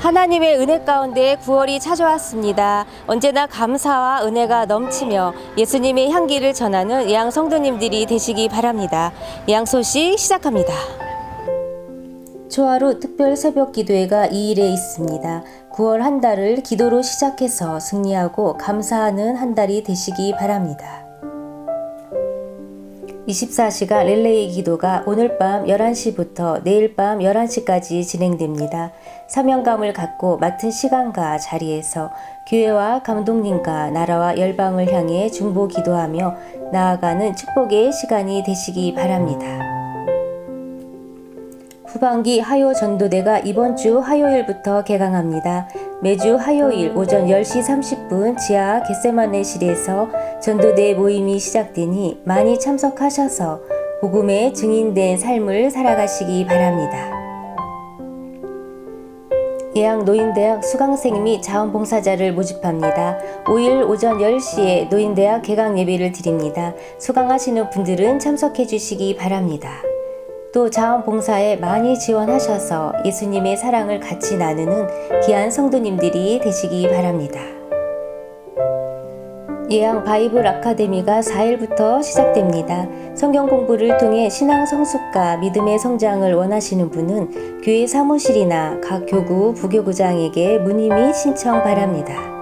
하나님의 은혜 가운데 9월이 찾아왔습니다. 언제나 감사와 은혜가 넘치며 예수님의 향기를 전하는 예양 성도님들이 되시기 바랍니다. 예양 소식 시작합니다. 초하루 특별 새벽 기도회가 2일에 있습니다. 9월 한 달을 기도로 시작해서 승리하고 감사하는 한 달이 되시기 바랍니다. 24시간 릴레이 기도가 오늘 밤 11시부터 내일 밤 11시까지 진행됩니다. 사명감을 갖고 맡은 시간과 자리에서 교회와 감독님과 나라와 열방을 향해 중보 기도하며 나아가는 축복의 시간이 되시기 바랍니다. 후반기 하요 전도대가 이번 주 화요일부터 개강합니다. 매주 화요일 오전 10시 30분 지하 겟세마네실에서 전도대 모임이 시작되니 많이 참석하셔서 복음에 증인된 삶을 살아가시기 바랍니다. 예양 노인대학 수강생 및 자원봉사자를 모집합니다. 5일 오전 10시에 노인대학 개강 예배를 드립니다. 수강하시는 분들은 참석해 주시기 바랍니다. 또 자원봉사에 많이 지원하셔서 예수님의 사랑을 같이 나누는 귀한 성도님들이 되시기 바랍니다. 예양 바이블 아카데미가 4일부터 시작됩니다. 성경 공부를 통해 신앙 성숙과 믿음의 성장을 원하시는 분은 교회 사무실이나 각 교구, 부교구장에게 문의 및 신청 바랍니다.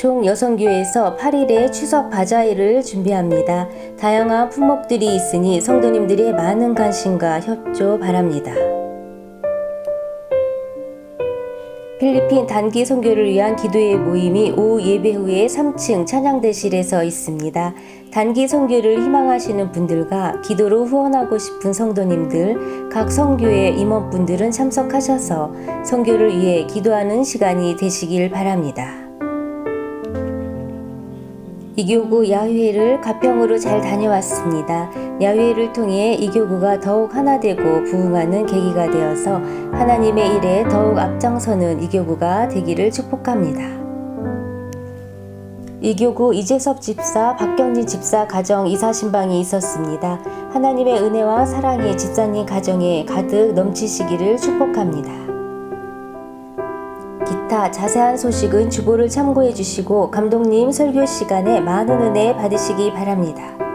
총 여성교회에서 8일에 추석 바자회를 준비합니다. 다양한 품목들이 있으니 성도님들의 많은 관심과 협조 바랍니다. 필리핀 단기 선교를 위한 기도회 모임이 오후 예배 후에 3층 찬양대실에서 있습니다. 단기 선교를 희망하시는 분들과 기도로 후원하고 싶은 성도님들, 각 성교회 임원분들은 참석하셔서 선교를 위해 기도하는 시간이 되시길 바랍니다. 이교구 야회를 가평으로 잘 다녀왔습니다. 야회를 통해 이교구가 더욱 하나 되고 부흥하는 계기가 되어서 하나님의 일에 더욱 앞장서는 이교구가 되기를 축복합니다. 이교구 이재섭 집사, 박경진 집사 가정 이사 신방이 있었습니다. 하나님의 은혜와 사랑이 집사님 가정에 가득 넘치시기를 축복합니다. 기타 자세한 소식은 주보를 참고해 주시고 감독님 설교 시간에 많은 은혜 받으시기 바랍니다.